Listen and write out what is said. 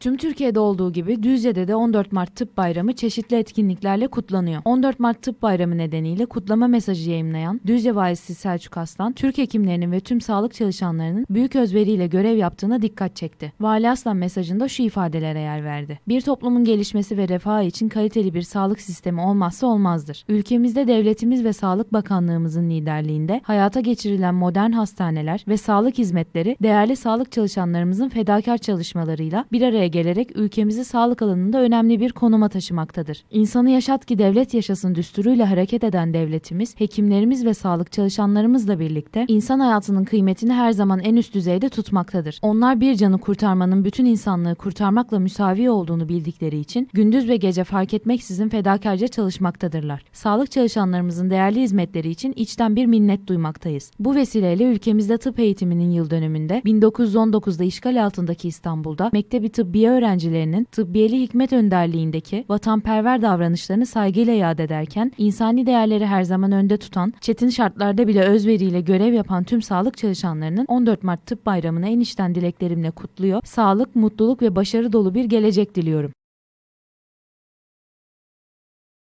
Tüm Türkiye'de olduğu gibi Düzce'de de 14 Mart Tıp Bayramı çeşitli etkinliklerle kutlanıyor. 14 Mart Tıp Bayramı nedeniyle kutlama mesajı yayımlayan Düzce Valisi Selçuk Aslan, Türk hekimlerinin ve tüm sağlık çalışanlarının büyük özveriyle görev yaptığına dikkat çekti. Vali Aslan mesajında şu ifadelere yer verdi. Bir toplumun gelişmesi ve refahı için kaliteli bir sağlık sistemi olmazsa olmazdır. Ülkemizde devletimiz ve Sağlık Bakanlığımızın liderliğinde hayata geçirilen modern hastaneler ve sağlık hizmetleri değerli sağlık çalışanlarımızın fedakar çalışmalarıyla bir araya gelerek ülkemizi sağlık alanında önemli bir konuma taşımaktadır. İnsanı yaşat ki devlet yaşasın düsturuyla hareket eden devletimiz, hekimlerimiz ve sağlık çalışanlarımızla birlikte insan hayatının kıymetini her zaman en üst düzeyde tutmaktadır. Onlar bir canı kurtarmanın bütün insanlığı kurtarmakla müsavi olduğunu bildikleri için gündüz ve gece fark etmeksizin fedakarca çalışmaktadırlar. Sağlık çalışanlarımızın değerli hizmetleri için içten bir minnet duymaktayız. Bu vesileyle ülkemizde tıp eğitiminin yıl dönümünde 1919'da işgal altındaki İstanbul'da Mektebi Tıbbiye öğrencilerinin Tıbbiyeli Hikmet önderliğindeki vatanperver davranışlarını saygıyla yad ederken insani değerleri her zaman önde tutan, çetin şartlarda bile özveriyle görev yapan tüm sağlık çalışanlarının 14 Mart Tıp Bayramı'nı en içten dileklerimle kutluyor. Sağlık, mutluluk ve başarı dolu bir gelecek diliyorum.